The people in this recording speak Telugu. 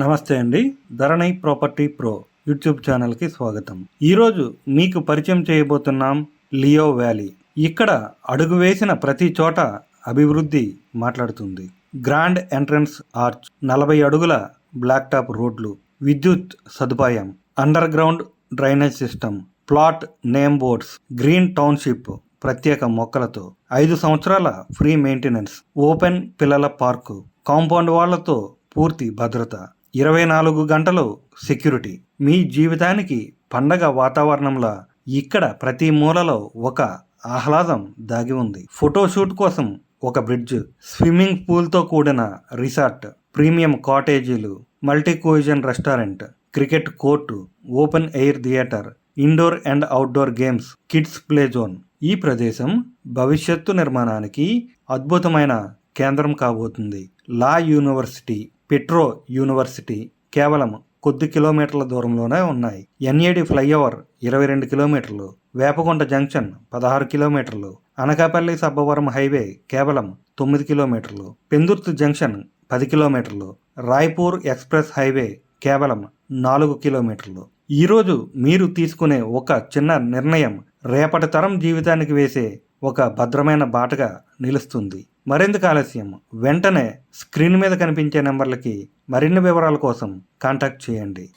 నమస్తే అండి. ధరణి ప్రాపర్టీ ప్రో యూట్యూబ్ ఛానల్కి స్వాగతం. ఈరోజు మీకు పరిచయం చేయబోతున్నాం లియో వ్యాలీ. ఇక్కడ అడుగు వేసిన ప్రతి చోట అభివృద్ధి మాట్లాడుతుంది. గ్రాండ్ ఎంట్రన్స్ ఆర్చ్ నలభై అడుగుల బ్లాక్ టాప్ రోడ్లు విద్యుత్ సదుపాయం under ground drainage system plot name boards green township ప్రత్యేక మొక్కలతో ఐదు సంవత్సరాల ఫ్రీ మెయింటెనెన్స్ ఓపెన్ పిల్లల పార్కు కాంపౌండ్ వాళ్ళతో పూర్తి భద్రత. ఇరవై నాలుగు గంటలు సెక్యూరిటీ. మీ జీవితానికి పండగ వాతావరణంలో ఇక్కడ ప్రతి మూలలో ఒక ఆహ్లాదం దాగి ఉంది. ఫోటోషూట్ కోసం ఒక బ్రిడ్జ్ స్విమ్మింగ్ పూల్తో కూడిన resort premium కాటేజీలు multi cuisine restaurant cricket court open air theatre indoor and outdoor games kids play zone. ఈ ప్రదేశం భవిష్యత్తు నిర్మాణానికి అద్భుతమైన కేంద్రం కాబోతుంది. లా యూనివర్సిటీ పెట్రో యూనివర్సిటీ కేవలం కొద్ది కిలోమీటర్ల దూరంలోనే ఉన్నాయి. ఎన్ఏడి ఫ్లైఓవర్ ఇరవై రెండు కిలోమీటర్లు వేపకొండ జంక్షన్ పదహారు కిలోమీటర్లు అనకాపల్లి సబ్బవరం హైవే కేవలం తొమ్మిది కిలోమీటర్లు పెందుర్తి జంక్షన్ పది కిలోమీటర్లు రాయ్పూర్ ఎక్స్ప్రెస్ హైవే కేవలం నాలుగు కిలోమీటర్లు. ఈరోజు మీరు తీసుకునే ఒక చిన్న నిర్ణయం రేపటి తరం జీవితానికి వేసే ఒక భద్రమైన బాటగా నిలుస్తుంది. మరెందుకు ఆలస్యం? వెంటనే స్క్రీన్ మీద కనిపించే నెంబర్లకి మరిన్ని వివరాల కోసం కాంటాక్ట్ చేయండి.